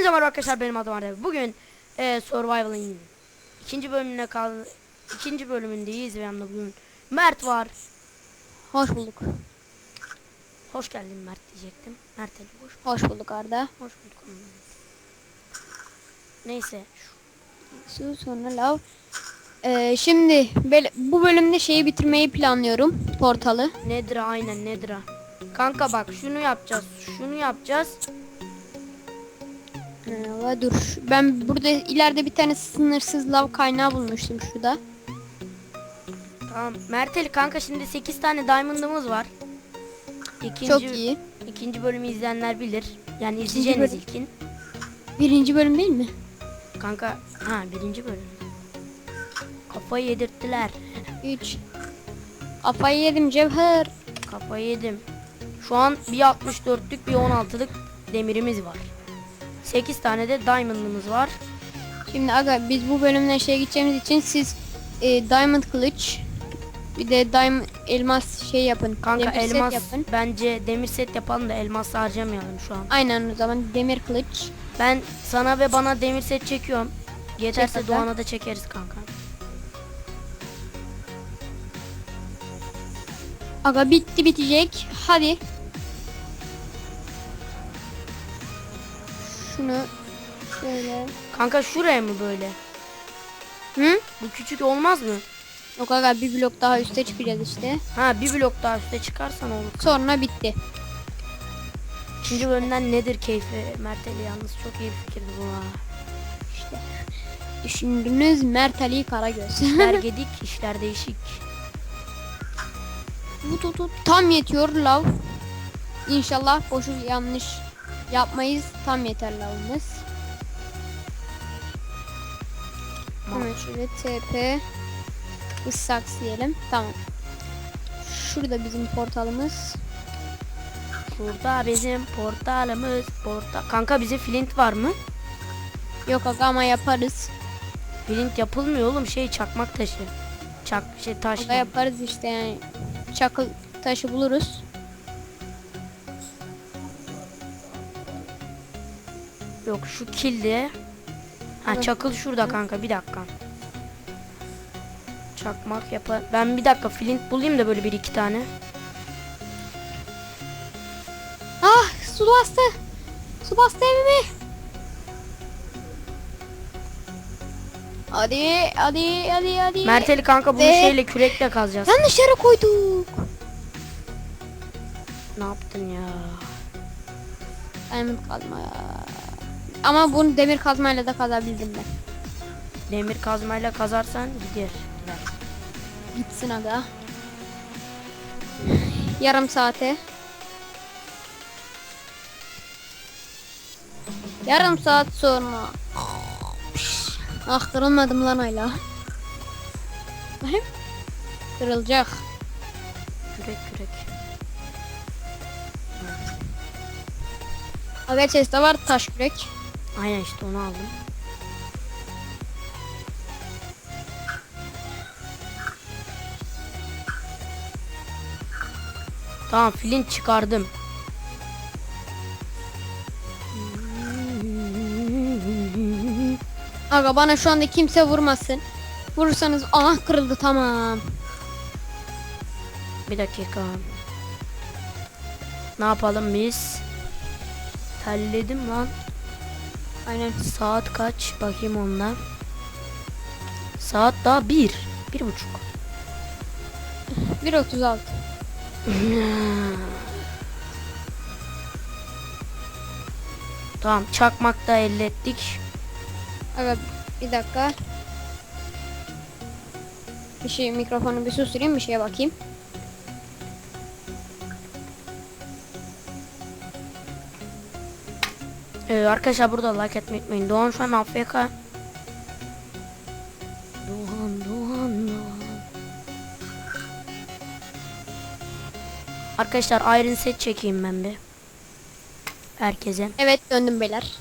Hepinize merhaba arkadaşlar benim adım Arda. Bugün e, Survival'ın ikinci bölümüne kal ikinci bölümündeyiz ve yanımda bugün Mert var. Hoş bulduk. Hoş geldin Mert diyecektim. Mert Ali hoş. Hoş bulduk Arda. Hoş bulduk. Neyse. Su sonra lav. Ee, şimdi bu bölümde şeyi bitirmeyi planlıyorum. Portalı. Nedra aynen Nedra. Kanka bak şunu yapacağız. Şunu yapacağız. Ee, dur. Ben burada ileride bir tane sınırsız lav kaynağı bulmuştum şurada. Tamam. Mert Ali kanka şimdi 8 tane diamond'ımız var. İkinci, Çok iyi. ikinci bölümü izleyenler bilir. Yani izleyeceğiniz bölüm. ilkin. Birinci bölüm değil mi? Kanka ha birinci bölüm. Kafayı yedirttiler. 3. Kafayı yedim cevher. Kafayı yedim. Şu an bir 64'lük bir 16'lık demirimiz var. 8 tane de diamond'ımız var. Şimdi aga biz bu bölümden şeye gideceğimiz için siz e, diamond kılıç bir de diamond elmas şey yapın. Kanka demir set elmas yapın. bence demir set yapalım da elmas harcamayalım şu an. Aynen o zaman demir kılıç. Ben sana ve bana demir set çekiyorum. Yeterse Çek Doğan'a da çekeriz kanka. Aga bitti bitecek. Hadi. Şunu şöyle. Kanka şuraya mı böyle? Hı? Bu küçük olmaz mı? Yok aga bir blok daha üste çıkacağız işte. Ha bir blok daha üstte çıkarsan olur. Sonra bitti. İkinci bölümden nedir keyfi? Merteli yalnız çok iyi bir fikirdi bu ha. İşte. Düşündünüz Mert Ali Karagöz. İşler gedik, işler değişik. Bu tut tut tam yetiyor lav. İnşallah boşu yanlış yapmayız. Tam yeter lavımız. Hemen şöyle TP ıssaks diyelim. Tamam. Şurada bizim portalımız. Burada bizim portalımız. Portal. Kanka bize flint var mı? Yok aga ama yaparız. Flint yapılmıyor oğlum şey çakmak taşı. Çak şey taş. Aga yaparız işte yani. Çakıl taşı buluruz. Yok şu kildi. Ha çakıl şurada kanka bir dakika. Çakmak yapar. Ben bir dakika flint bulayım da böyle bir iki tane. Ah su bastı. Su bastı evimi. Hadi hadi hadi hadi. Merteli kanka bunu Ve- şeyle kürekle kazacağız. Yanlış yere koyduk. Ne yaptın ya? Diamond kazma ya. Ama bunu demir kazmayla da kazabildim ben. Demir kazmayla kazarsan gider. Gitsin aga. Yarım saate. Yarım saat sonra. Ah kırılmadım lan hala. Kırılacak. Kürek kürek. Aga chest'te var taş kürek. Aynen işte onu aldım. Tamam flint çıkardım. Aga bana şu anda kimse vurmasın. Vurursanız ah kırıldı tamam. Bir dakika. Ne yapalım biz? Terledim lan. Aynen. Saat kaç? Bakayım onunla. Saat daha bir. Bir buçuk. 1.36. Tamam çakmak da elde ettik. Aga bir dakika. Bir şey mikrofonu bir susturayım bir şeye bakayım. Ee, arkadaşlar burada like etmeyi unutmayın. Doğan şu an AFK. Doğan, Doğan, Doğan. Arkadaşlar Iron Set çekeyim ben bir. Herkese. Evet döndüm beyler.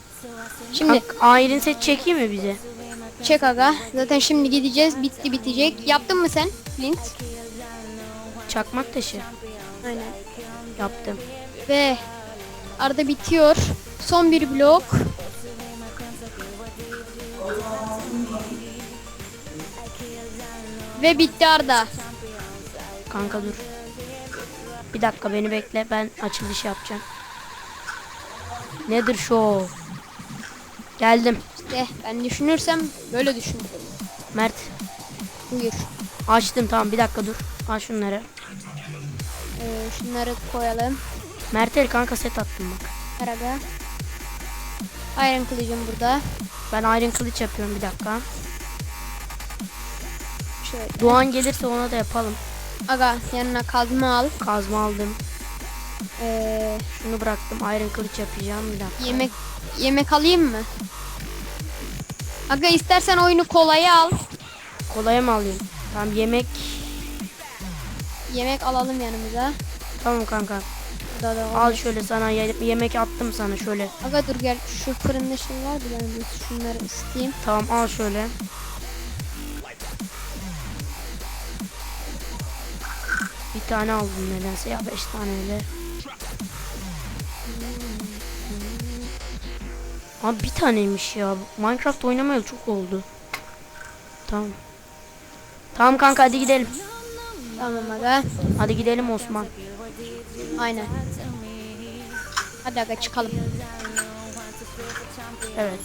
Şimdi Kanka, Iron Set çekeyim mi bize? çek aga. Zaten şimdi gideceğiz. Bitti bitecek. Yaptın mı sen? Flint. Çakmak taşı. Aynen. Yaptım. Ve arada bitiyor. Son bir blok. Ve bitti Arda. Kanka dur. Bir dakika beni bekle. Ben açılış yapacağım. Nedir şu? Geldim. İşte ben düşünürsem böyle düşünürüm. Mert. Buyur. Açtım tamam bir dakika dur. Al şunları. Ee, şunları koyalım. Mertel kanka set attım bak. Merhaba. Iron kılıcım burada. Ben Iron kılıç yapıyorum bir dakika. Şöyle. Doğan gelirse ona da yapalım. Aga yanına kazma al. Kazma aldım. Ee, Şunu bıraktım. Iron kılıç yapacağım bir dakika. yemek yemek alayım mı? Aga istersen oyunu kolaya al. Kolaya mı alayım? Tamam yemek. Yemek alalım yanımıza. Tamam kanka. Burada da Al şöyle sana ye- yemek attım sana şöyle. Aga dur gel şu fırında şey vardı ben bir şunları ısıtayım. Tamam al şöyle. Bir tane aldım nedense ya beş tane öyle. Abi bir taneymiş ya. Minecraft oynamayalı çok oldu. Tamam. Tamam kanka hadi gidelim. Tamam aga. Hadi gidelim Osman. Aynen. Hadi aga çıkalım. Evet.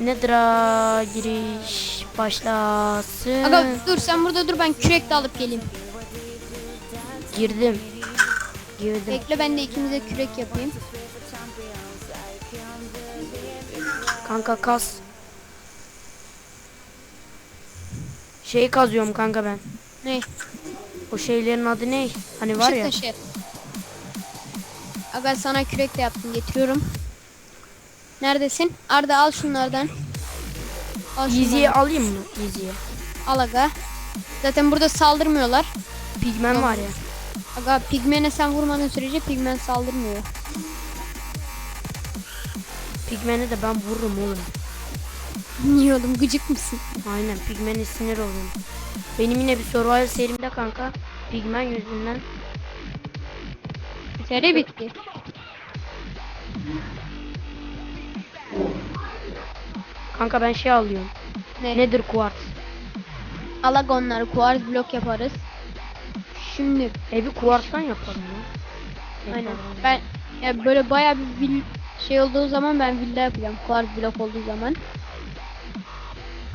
Nedir'a giriş başlasın. Aga dur sen burada dur ben kürek de alıp geleyim. Girdim. Girdim. Bekle ben de ikimize kürek yapayım. Kanka kas. Şeyi kazıyorum kanka ben. Ne? O şeylerin adı ne? Hani var Işık ya. taşı. Aga sana kürek de yaptım getiriyorum. Neredesin? Arda al şunlardan. Al şunlardan. alayım mı? Easy'ye. Al aga. Zaten burada saldırmıyorlar. Pigmen var ya. Aga pigmene sen vurmadığın sürece pigmen saldırmıyor. Pigmen'e de ben vururum oğlum. Niye oğlum gıcık mısın? Aynen Pigmen'e sinir oluyorum. Benim yine bir survival serimde kanka. Pigmen yüzünden. Seri bitti. Kanka ben şey alıyorum. Ne? Nedir kuart? Al aga onları kuarz blok yaparız. Şimdi Evi kuarttan yaparım ya. aynen ben ya böyle bayağı bir vil- şey olduğu zaman ben villa yapacağım. Kuarz blok olduğu zaman.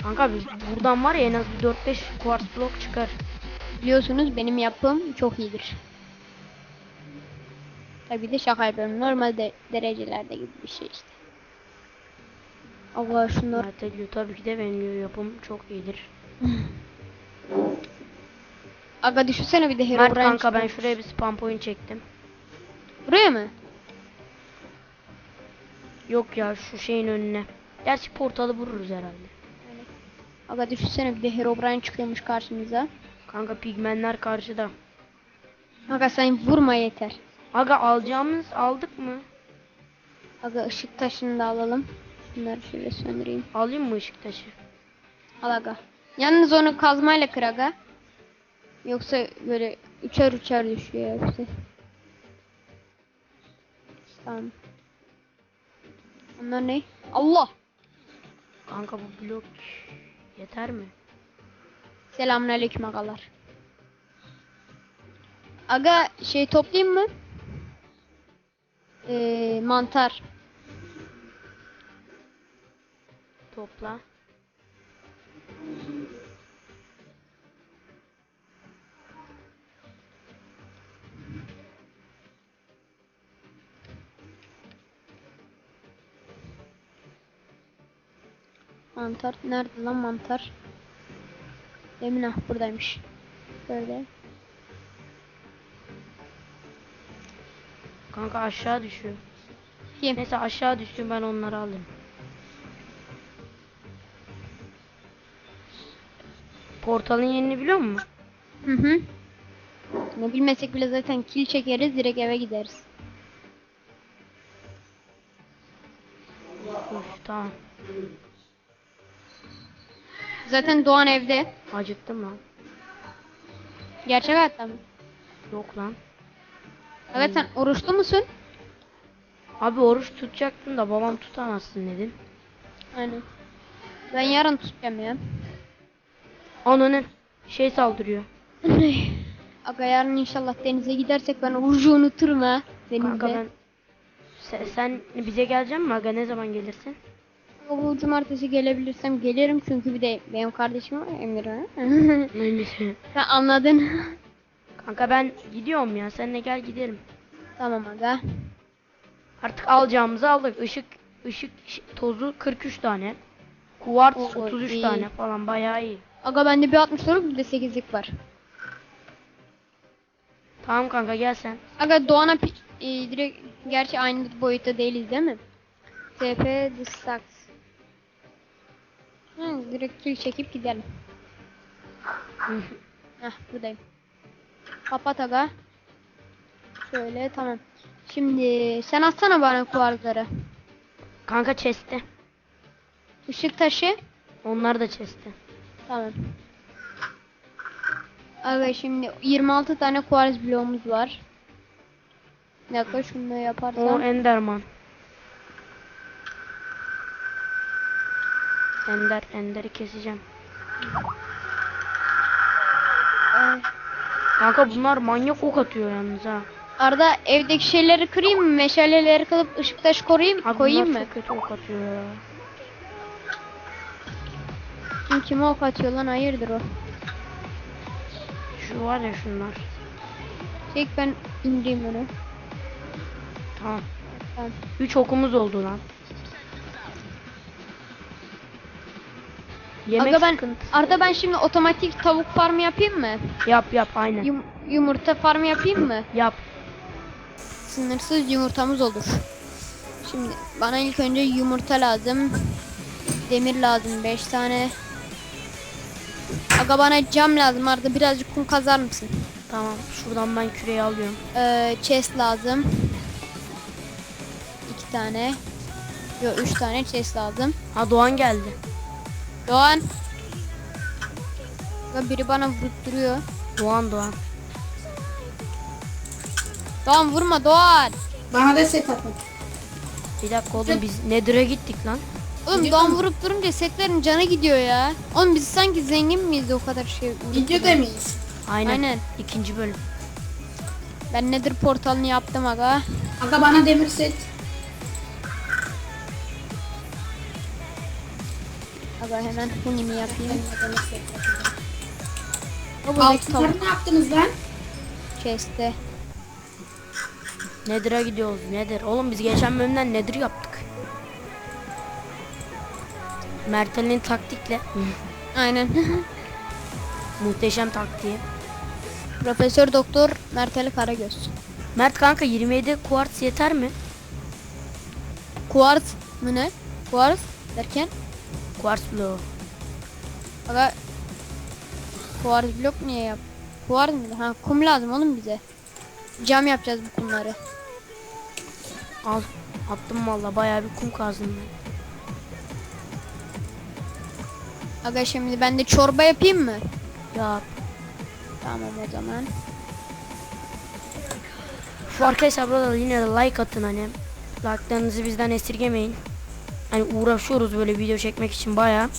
Kanka biz buradan var ya en az bir 4-5 kuart blok çıkar. Biliyorsunuz benim yapım çok iyidir. Tabii de şaka yapıyorum. Normalde derecelerde gibi bir şey işte. Allah şunlar. Mert diyor tabii ki de benim yapım çok iyidir. Aga düşünsene bir de Mert Herobrine kanka ben çıkmış. şuraya bir spam point çektim. Buraya mı? Yok ya şu şeyin önüne. Gerçi portalı vururuz herhalde. Aga düşünsene bir de Herobrine çıkıyormuş karşımıza. Kanka pigmenler karşıda. Aga sen vurma yeter. Aga alacağımız aldık mı? Aga ışık taşını da alalım. Bunları şöyle söndüreyim. Alayım mı ışık taşı? Al aga. Yalnız onu kazmayla kır aga. Yoksa böyle üçer üçer düşüyor hepsi. Tamam. Onlar ne? Allah! Kanka bu blok yeter mi? Selamünaleyküm agalar. Aga şey toplayayım mı? Ee, mantar. Topla. Mantar. Nerede lan mantar? Demin ah buradaymış. Böyle. Kanka aşağı düşüyor. Kim? Neyse aşağı düşsün ben onları alayım. Portalın yerini biliyor musun? Hı hı. Ne bilmesek bile zaten kil çekeriz direkt eve gideriz. Uf, tamam. Zaten Doğan evde. Acıktım lan. Gerçek hayatta mı? Yok lan. Evet sen oruçlu musun? Abi oruç tutacaktım da babam tutamazsın dedim. Aynen. Ben yarın tutacağım ya. Ananın şey saldırıyor. Aga yarın inşallah denize gidersek ben orucu unuturum ha. Denizde. Kanka ben sen, sen bize geleceksin mi aga ne zaman gelirsin? Bu cumartesi gelebilirsem gelirim çünkü bir de benim kardeşim var Emir ha. Neyse. Sen anladın. Kanka ben gidiyorum ya seninle gel gidelim. tamam aga. Artık alacağımızı aldık. Işık ışık tozu 43 tane. Kuvars Oo, 33 iyi. tane falan bayağı iyi. Aga bende bir 60 soru bir de 8'lik var. Tamam kanka gel sen. Aga Doğan'a e, direkt gerçi aynı boyutta değiliz değil mi? TP Stacks. Hı, direkt kill çekip gidelim. Heh buradayım. Kapat aga. Şöyle tamam. Şimdi sen atsana bana kuarları. Kanka chest'te. Işık taşı. Onlar da chest'te. Tamam. Aga şimdi 26 tane kuarz bloğumuz var. Bir dakika şunu da yaparsam. O Enderman. Ender, Ender'i keseceğim. Ee, Kanka bunlar manyak ok atıyor yalnız ha. Arada evdeki şeyleri kırayım mı? Meşaleleri kılıp ışık taşı koruyayım, Abi koyayım mı? çok kötü ok atıyor ya. Kim kime ok atıyor lan hayırdır o? Şu var ya şunlar. Çek ben indireyim onu. Tamam. Tamam. 3 okumuz oldu lan. Yemek Aga ben sıkıntısı. Arda ben şimdi otomatik tavuk farmı yapayım mı? Yap yap aynen. Yum- yumurta farmı yapayım mı? Yap. Sınırsız yumurtamız olur. Şimdi bana ilk önce yumurta lazım. Demir lazım 5 tane. Aga bana cam lazım Arda birazcık kum kazar mısın? Tamam. Şuradan ben küreği alıyorum. Ee, chest lazım. 2 tane. Yok 3 tane chest lazım. Ha Doğan geldi. Doğan. Aga biri bana vurup duruyor. Doğan Doğan. Doğan vurma Doğan. Bana da set atın. Bir dakika oğlum biz Nether'a gittik lan. Oğlum Gidiyor Doğan mu? vurup durunca setlerin canı gidiyor ya. Oğlum biz sanki zengin miyiz o kadar şey vurup Videoda mıyız? Aynen. Aynen. İkinci bölüm. Ben nedir portalını yaptım aga. Aga bana demir set. Aga hemen hunimi yapayım. Altınları ne yaptınız lan? chest'te. Nether'a gidiyoruz. Nether. Oğlum biz geçen bölümden Nether yaptık. Mertel'in taktikle. Aynen. Muhteşem taktiği. Profesör Doktor Merteli Karagöz. Mert kanka 27 kuartz yeter mi? Kuartz mı ne? Kuartz derken Kuartz bloğu. aga kuartz blok niye yap? Kuartz mı? Ha kum lazım oğlum bize. Cam yapacağız bu kumları. Al. Attım valla bayağı bir kum kazdım ben. Aga şimdi ben de çorba yapayım mı? Ya Tamam o zaman. şu arkadaşlar burada yine de like atın hani. Like'larınızı bizden esirgemeyin. Hani uğraşıyoruz böyle video çekmek için bayağı.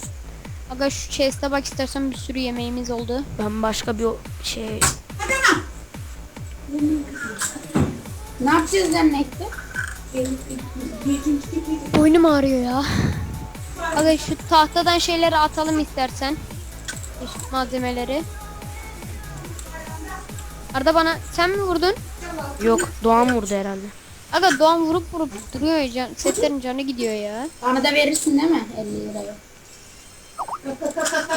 Aga şu chest'e bak istersen bir sürü yemeğimiz oldu. Ben başka bir şey Ne yapacağız dernekte? Boynum ağrıyor ya. Aga şu tahtadan şeyleri atalım istersen. Şu malzemeleri. Arda bana sen mi vurdun? yok Doğan vurdu herhalde. Aga Doğan vurup vurup duruyor ya. Can, setlerin canı gidiyor ya. Bana da verirsin değil mi 50 lirayı?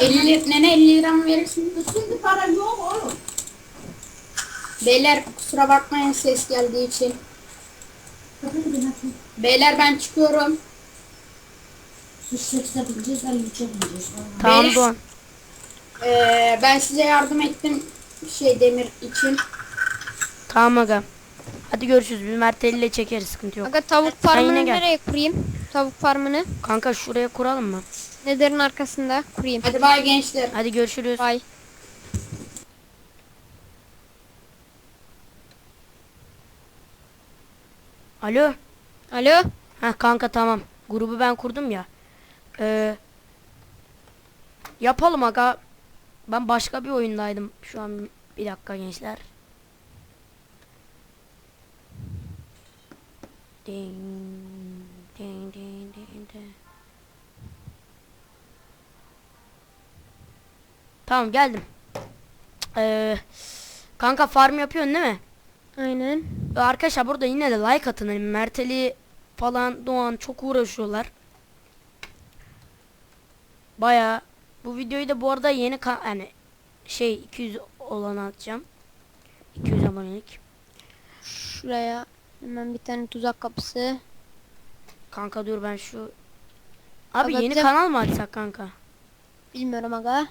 50 lira, nene 50 lira mı verirsin? Şimdi para yok oğlum. Beyler kusura bakmayın ses geldiği için. Beyler ben çıkıyorum. Tamam Beyler- Doğan. Ee, ben size yardım ettim şey demir için. Tamam aga. Hadi görüşürüz. Bir Mert ile çekeriz sıkıntı yok. Aga tavuk Sen yine farmını gel. nereye kurayım? Tavuk farmını. Kanka şuraya kuralım mı? Nederin arkasında kurayım. Hadi bay gençler. Hadi görüşürüz. Bay. Alo. Alo. Ha kanka tamam. Grubu ben kurdum ya. Ee, yapalım aga. Ben başka bir oyundaydım şu an. Bir dakika gençler. Ding, ding, ding, ding, ding. Tamam geldim. Ee, kanka farm yapıyorsun değil mi? Aynen. Arkadaşlar burada yine de like atın. Hani Merteli falan Doğan çok uğraşıyorlar. Baya bu videoyu da bu arada yeni yani şey 200 olan atacağım. 200 abonelik. Şuraya hemen bir tane tuzak kapısı. Kanka dur ben şu Abi Aga yeni kanal mı açsak kanka? Bilmiyorum aga.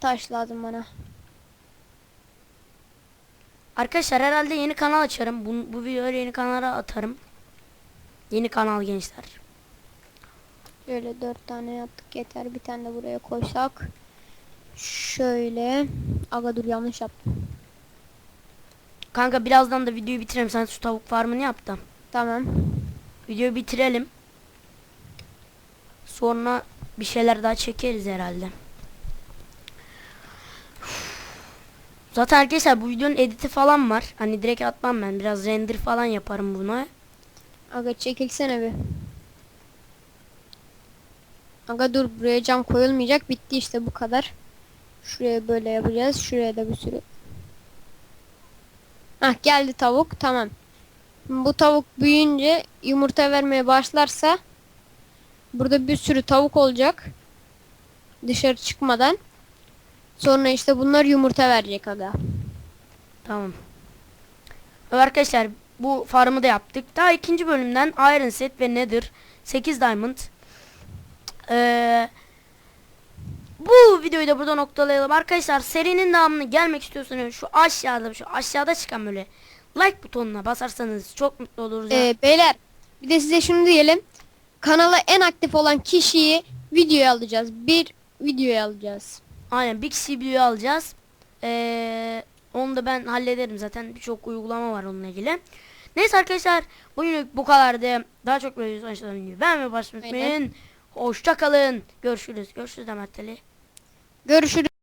Taş lazım bana. Arkadaşlar herhalde yeni kanal açarım. Bu, bu videoyu yeni kanala atarım. Yeni kanal gençler. Şöyle dört tane yaptık yeter. Bir tane de buraya koysak. Şöyle. Aga dur yanlış yaptım. Kanka birazdan da videoyu bitirelim. Sen şu tavuk farmını yap da. Tamam. Videoyu bitirelim. Sonra bir şeyler daha çekeriz herhalde. Zaten arkadaşlar bu videonun editi falan var. Hani direkt atmam ben. Biraz render falan yaparım buna. Aga çekilsene bir. Aga dur buraya cam koyulmayacak. Bitti işte bu kadar. Şuraya böyle yapacağız. Şuraya da bir sürü. Hah geldi tavuk. Tamam. Bu tavuk büyüyünce yumurta vermeye başlarsa burada bir sürü tavuk olacak. Dışarı çıkmadan. Sonra işte bunlar yumurta verecek aga. Tamam. Arkadaşlar bu farmı da yaptık. Daha ikinci bölümden Iron Set ve Nether 8 Diamond. Ee, bu videoyu da burada noktalayalım. Arkadaşlar serinin devamını gelmek istiyorsanız şu aşağıda şu aşağıda çıkan böyle like butonuna basarsanız çok mutlu oluruz. ya. Ee, beyler bir de size şunu diyelim. Kanala en aktif olan kişiyi videoya alacağız. Bir videoya alacağız. Aynen bir kişi video alacağız. Ee, onu da ben hallederim zaten. Birçok uygulama var onunla ilgili. Neyse arkadaşlar bugünlük bu kadardı. Daha çok böyle sonuçlarını ben ve başlatmayın. Hoşça kalın. Görüşürüz. Görüşürüz Demet Ali. Görüşürüz.